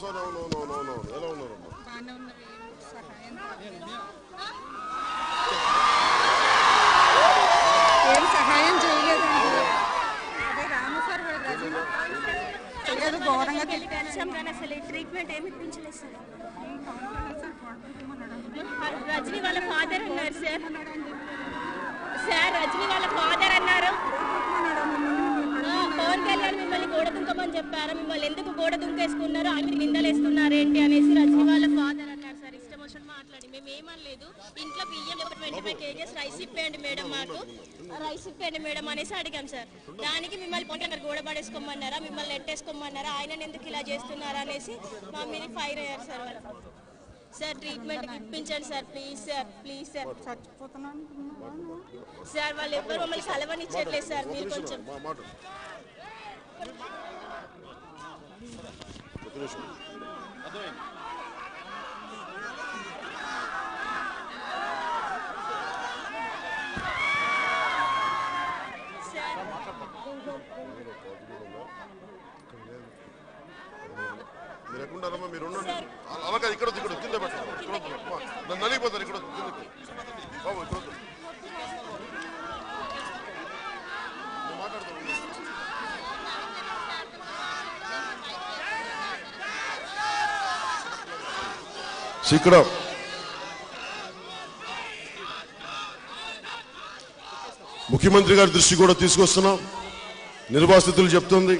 Sir అవును అవును అవును అవును అవును. ఎలా ఉన్నారమ్మా ఏం సహాయం చేయలేదండి. అదే రాము సార్ ఘోరంగా కలిసాం కానీ అసలు ట్రీట్మెంట్ ఏమి ఇప్పించలేదు సార్. రజనీ వాళ్ళ ఫాదర్ అన్నారు సార్. సార్ రజనీ వాళ్ళ ఫాదర్ చెప్పారు మిమ్మల్ని ఎందుకు గోడ దుంకేసుకున్నారు ఆయన నిందలు వేస్తున్నారు ఏంటి అనేసి రజనీ వాళ్ళ ఫాదర్ అన్నారు సార్. ఇష్టం వచ్చినట్టు మాట్లాడి. మేము ఏమనలేదు. ఇంట్లో బియ్యం ఒక ట్వంటీ ఫైవ్ కేజెస్ రైస్ ఇప్పేయండి మేడం మాకు. రైస్ ఇప్పేయండి మేడం అనేసి అడిగాం సార్. దానికి మిమ్మల్ని పొంటే గారు గోడ పడేసుకోమన్నారా? మిమ్మల్ని నెట్టేసుకోమన్నారా? ఆయన ఎందుకు ఇలా చేస్తున్నారా అనేసి మా మీద ఫైర్ అయ్యారు సార్ వాళ్ళు. సార్ ట్రీట్మెంట్ ఇప్పించండి sir. Please sir. Please sir. చచ్చిపోతున్నాను. సార్ వాళ్ళు ఎవ్వరు మమ్మల్ని కలవనిచ్చట్లేదు సార్. మీరు కొంచెం నిమిషం సార్ మీరు ఎక్కడున్నారమ్మా మీరు ఉండండి. అలా- ఇక్కడ ఇక్కడ ఇక్కడ ముఖ్యమంత్రి గారి దృష్టి కూడా తీసుకొస్తున్నాం. నిర్వాసితులు చెప్తుంది.